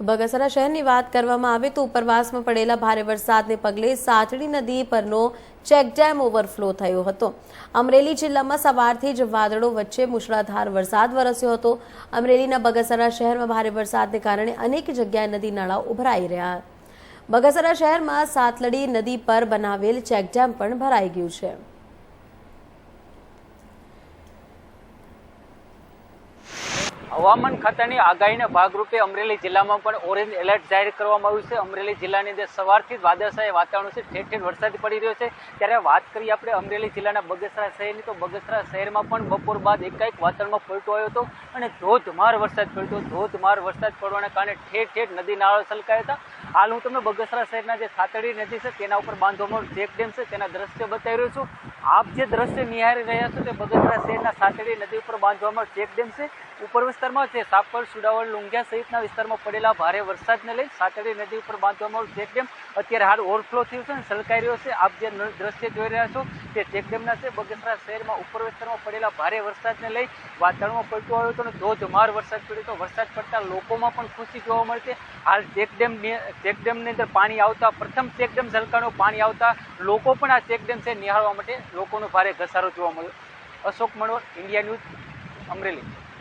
બગસરા શહેરની વાત કરવામાં આવે તો ઉપરવાસમાં પડેલા ભારે વરસાદને પગલે સાચડી નદી પરનો ચેકડેમ ઓવરફ્લો થયો હતો. અમરેલી જિલ્લામાં સવારથી જ વાદળો વચ્ચે મુશળાધાર વરસાદ વરસ્યો હતો. અમરેલીના બગસરા શહેરમાં ભારે વરસાદને કારણે અનેક જગ્યાએ નદી નાળા ઉભરાઈ રહ્યા. બગસરા શહેરમાં સાતલડી નદી પર બનાવેલ ચેકડેમ પણ ભરાઈ ગયું છે. હવામાન ખાતાની આગાહીના ભાગરૂપે અમરેલી જિલ્લામાં પણ ઓરેન્જ એલર્ટ જાહેર કરવામાં આવ્યું છે. અમરેલી જિલ્લાની અંદર સવારથી જ વાદળછાયા વાતાવરણ છે. ઠેર ઠેર વરસાદ પડી રહ્યો છે. ત્યારે વાત કરીએ આપણે અમરેલી જિલ્લાના બગસરા શહેરની. તો બગસરા શહેરમાં પણ બપોર બાદ એકાએક વાતાવરણમાં પલટો આવ્યો હતો અને ધોધમાર વરસાદ પડ્યો ધોધમાર વરસાદ પડવાના કારણે ઠેર ઠેર નદી નાળા છલકાયા હતા. હાલ હું તમને બગસરા શહેરના જે સાતડી નદી છે તેના ઉપર બાંધવામાં ચેક ડેમ છે. તેના દ્રશ્ય બતાવી રહ્યો છું. આપ જે દ્રશ્ય નિહાળી રહ્યા છો તે બગસરા શહેરના સાતડી નદી ઉપર બાંધવામાં ચેક ડેમ છે. ઉપર વિસ્તારમાં છે. સાપર સુડાવડ લુંગિયા સહિતના વિસ્તારમાં પડેલા ભારે વરસાદને લઈ સાતડી નદી ઉપર બાંધવામાં આવેલું ચેકડેમ અત્યારે હાલ ઓવરફ્લો થયું છે અને સલકાઈ રહ્યો છે. આપ જે દ્રશ્ય જોઈ રહ્યા છો તે ચેકડેમના છે. બગસરા શહેરમાં ઉપર વિસ્તારમાં પડેલા ભારે વરસાદને લઈ વાતાવરણમાં પલટો આવ્યો હતો અને ધોધમાર વરસાદ પડ્યો હતો. વરસાદ પડતા લોકોમાં પણ ખુશી જોવા મળી છે. હાલ ચેક ડેમ ચેક ડેમની અંદર પાણી આવતા, પ્રથમ ચેકડેમ ઝલકાનું પાણી આવતા લોકો પણ આ ચેકડેમ છે નિહાળવા માટે લોકોનો ભારે ઘસારો જોવા મળ્યો. Ashok Manvar, India news, Amreli.